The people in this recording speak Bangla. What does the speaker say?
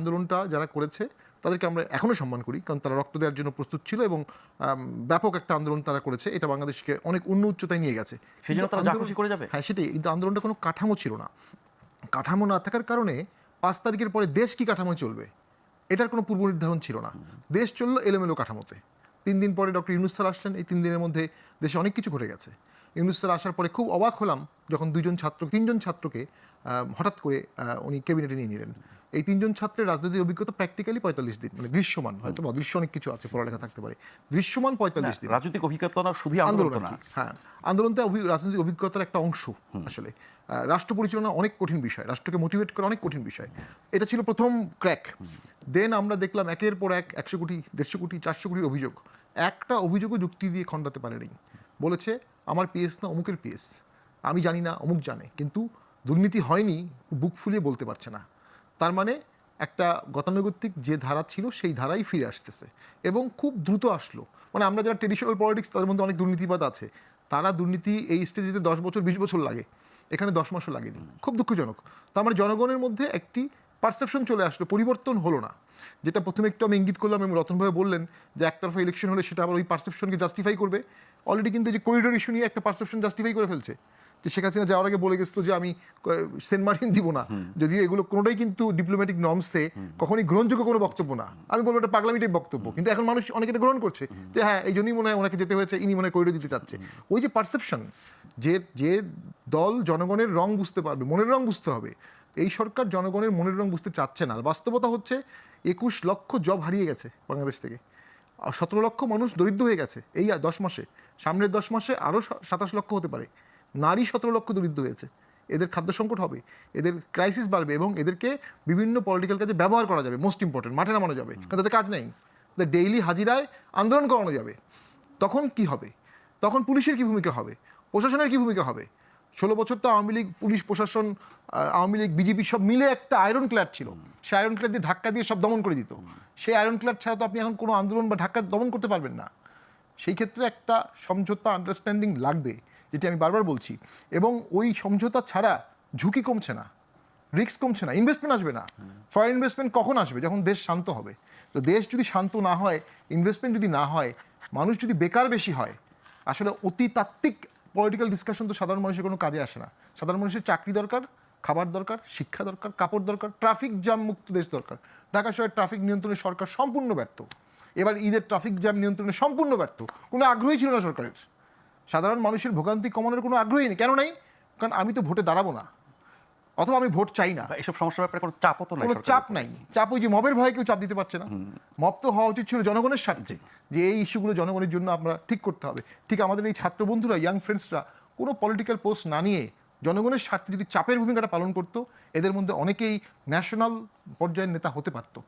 আন্দোলনটা যারা করেছে তাদেরকে আমরা এখনও সম্মান করি কারণ তারা রক্ত দেওয়ার জন্য প্রস্তুত ছিল এবং ব্যাপক একটা আন্দোলন তারা করেছে। এটা বাংলাদেশকে অনেক অন্য উচ্চতায় নিয়ে গেছে? হ্যাঁ সেটাই। কিন্তু আন্দোলনটা কোনো কাঠামো ছিল না। কাঠামো না থাকার কারণে পাঁচ তারিখের পরে দেশ কি কাঠামো চলবে এটার কোনো পূর্ব নির্ধারণ ছিল না। দেশ চলল এলোমেলো কাঠামোতে। তিন দিন পরে ডক্টর ইউনুস স্যার আসলেন এই তিন দিনের মধ্যে দেশে অনেক কিছু ঘটে গেছে। ইউনুস স্যার আসার পরে খুব অবাক হলাম যখন দুজন ছাত্র তিনজন ছাত্রকে হঠাৎ করে উনি ক্যাবিনেটে নিয়ে নিলেন। এই তিনজন ছাত্রের রাজনৈতিক অভিজ্ঞতা প্র্যাকটিক্যালি পঁয়তাল্লিশ দিন মানে দৃশ্যমান হয়তো বা অদৃশ্য অনেক কিছু আছে পড়ালেখা থাকতে পারে। দৃশ্যমান পঁয়তাল্লিশ দিন। রাজনৈতিক অভিজ্ঞতা না শুধু আন্দোলন আন্দোলন তো। হ্যাঁ। আন্দোলনটা রাজনৈতিক অভিজ্ঞতার একটা অংশ আসলে। রাষ্ট্র পরিচালনা অনেক কঠিন বিষয় রাষ্ট্রকে মোটিভেট করা অনেক কঠিন বিষয়। এটা ছিল প্রথম ক্র্যাক দেন আমরা দেখলাম একের পর এক একশো কোটি দেড়শো কোটি চারশো কোটির অভিযোগ। একটা অভিযোগও যুক্তি দিয়ে খণ্ডাতে পারেনি। বলেছে আমার পিএস না অমুকের পিএস আমি জানি না অমুক জানে। কিন্তু দুর্নীতি হয়নি বুক ফুলিয়ে বলতে পারছে না। তার মানে একটা গতানুগতিক যে ধারা ছিল সেই ধারাই ফিরে আসতেছে এবং খুব দ্রুত আসলো। মানে আমরা যারা ট্রেডিশনাল পলিটিক্স তাদের মধ্যে অনেক দুর্নীতিবাদ আছে। তারা দুর্নীতি এই স্টেজে দশ বছর, বিশ বছর লাগে। এখানে দশ মাসও লাগেনি। খুব দুঃখজনক। তার মানে জনগণের মধ্যে একটি পারসেপশন চলে আসলো, পরিবর্তন হলো না। যেটা প্রথমে একটু আমি ইঙ্গিত করলাম, এবং রতনভাবে বললেন যে একতরফা ইলেকশন হলে সেটা আবার ওই পারসেপশনকে জাস্টিফাই করবে। অলরেডি কিন্তু যে করিডোর ইস্যু নিয়ে একটা পারসেপশন জাস্টিফাই করে ফেলছে। যে শেখ হাসিনা যাওয়ার আগে বলে গেছিল যে আমি সেন্ট মার্টিন দিব না। যদিও এগুলো কোনোটাই কিন্তু ডিপ্লোম্যাটিক নর্মসে কখনই গ্রহণযোগ্য কোনো বক্তব্য না। আমি বলব এটা পাগলামিটাই বক্তব্য। কিন্তু এখন মানুষ অনেক এটা গ্রহণ করছে যে হ্যাঁ এই জন্যই মনে হয় ওনাকে যেতে হয়েছে ইনি মনে হয় করিডোর দিতে চাচ্ছে। ওই যে পারসেপশন যে যে দল জনগণের রং বুঝতে পারবে মনের রং বুঝতে হবে। এই সরকার জনগণের মনের রং বুঝতে চাচ্ছে না। বাস্তবতা হচ্ছে একুশ লক্ষ জব হারিয়ে গেছে বাংলাদেশ থেকে। আর সতেরো লক্ষ মানুষ দরিদ্র হয়ে গেছে এই দশ মাসে। সামনের দশ মাসে আরও সাতাশ লক্ষ হতে পারে। নারী সতেরো লক্ষ দরিদ্র হয়েছে। এদের খাদ্য সংকট হবে এদের ক্রাইসিস বাড়বে এবং এদেরকে বিভিন্ন পলিটিক্যাল কাজে ব্যবহার করা যাবে মোস্ট ইম্পর্টেন্ট মাঠে নামানো যাবে কারণ তাদের কাজ নেই। তাদের ডেইলি হাজিরায় আন্দোলন করানো যাবে। তখন কি হবে? তখন পুলিশের কি ভূমিকা হবে? প্রশাসনের কি ভূমিকা হবে? ষোলো বছর তো আওয়ামী লীগ পুলিশ প্রশাসন আওয়ামী লীগ বিজেপি সব মিলে একটা আয়রন ক্ল্যাড ছিল। সে আয়রন ক্ল্যাড দিয়ে ধাক্কা দিয়ে সব দমন করে দিত। সেই আয়রন ক্ল্যাড ছাড়া তো আপনি এখন কোনো আন্দোলন বা ধাক্কা দমন করতে পারবেন না। সেই ক্ষেত্রে একটা সমঝোতা আন্ডারস্ট্যান্ডিং লাগবে। যেটি আমি বারবার বলছি, এবং ওই সমঝোতা ছাড়া ঝুঁকি কমছে না, রিস্ক কমছে না ইনভেস্টমেন্ট আসবে না। ফরেন ইনভেস্টমেন্ট কখন আসবে? যখন দেশ শান্ত হবে। তো দেশ যদি শান্ত না হয় ইনভেস্টমেন্ট যদি না হয়, মানুষ যদি বেকার বেশি হয়, আসলে অতি তাত্ত্বিক পলিটিক্যাল ডিসকাশন তো সাধারণ মানুষের কোনো কাজে আসে না। সাধারণ মানুষের চাকরি দরকার, খাবার দরকার, শিক্ষা দরকার, কাপড় দরকার ট্রাফিক জ্যাম মুক্ত দেশ দরকার। ঢাকা শহরের ট্রাফিক নিয়ন্ত্রণে সরকার সম্পূর্ণ ব্যর্থ। এবার ঈদের ট্রাফিক জ্যাম নিয়ন্ত্রণে সম্পূর্ণ ব্যর্থ। কোনো আগ্রহী ছিল না সরকারের। সাধারণ মানুষের ভোগান্তি কমানোর কোনো আগ্রহী নেই। কেন নাই? কারণ আমি তো ভোটে দাঁড়াবো না। অথবা আমি ভোট চাই না। এসব সমস্যার ব্যাপারে কোনো চাপও তো কোনো চাপ নাই। চাপ ওই যে মবের ভয়ে কেউ চাপ দিতে পারছে না। মব তো হওয়া উচিত ছিল জনগণের স্বার্থে যে এই ইস্যুগুলো জনগণের জন্য আমরা ঠিক করতে হবে। ঠিক আমাদের এই ছাত্র বন্ধুরা ইয়াং ফ্রেন্ডসরা কোনো পলিটিক্যাল পোস্ট না নিয়ে জনগণের স্বার্থে যদি চাপের ভূমিকাটা পালন করতো এদের মধ্যে অনেকেই ন্যাশনাল পর্যায়ের নেতা হতে পারতো।